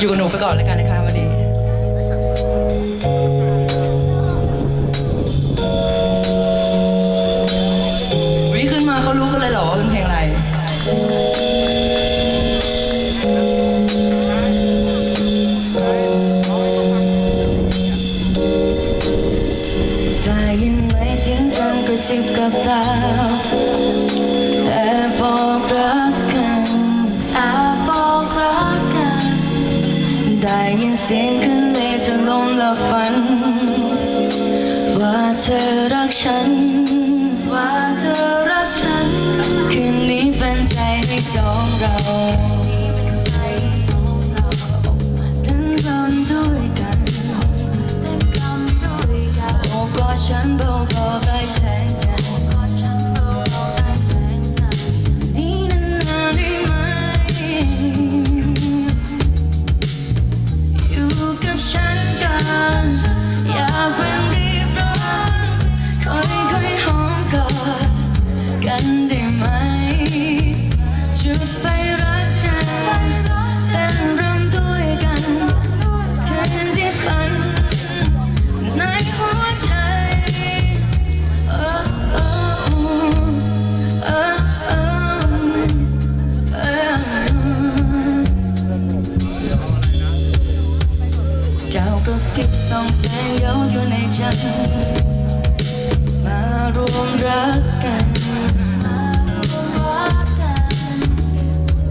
อยู่กับหนูไปก่อนแล้วกันนะคะวันนี้วิขึ้นมาเขารู้กันเลยเหรอว่าเป็นเพลงอะไร ได้ยินไหมเสียงจันกระซิบกับตาแอบบอกรัก ได้ยินเสียงขึ้นเลยจะลงหลับฝัน ว่าเธอรักฉัน กระพริบส่องแสงเย้าอยู่ในใจมารวมรักกัน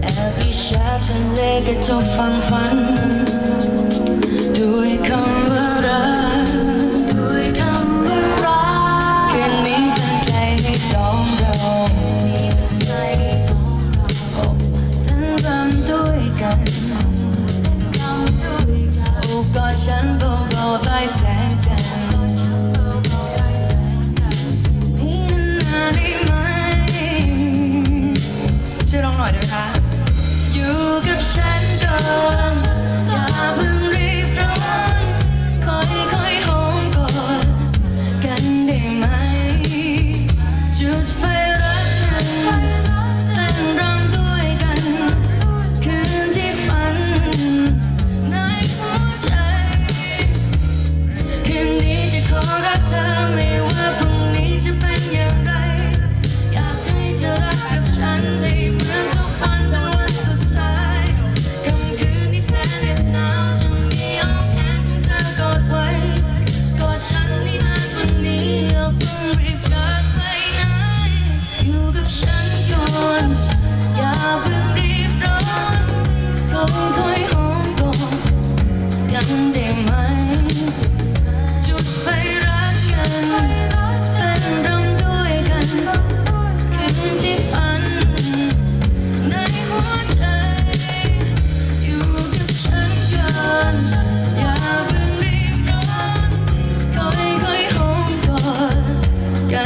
แอบอิจฉาทะเลกระทบฟังฝัน อยนะคะ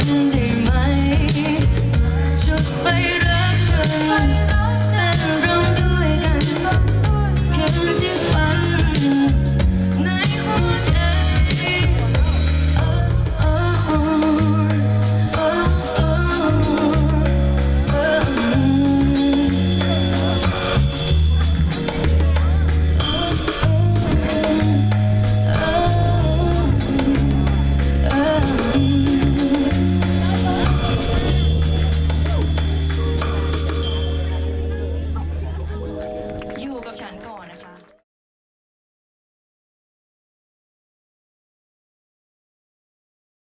and 想跟我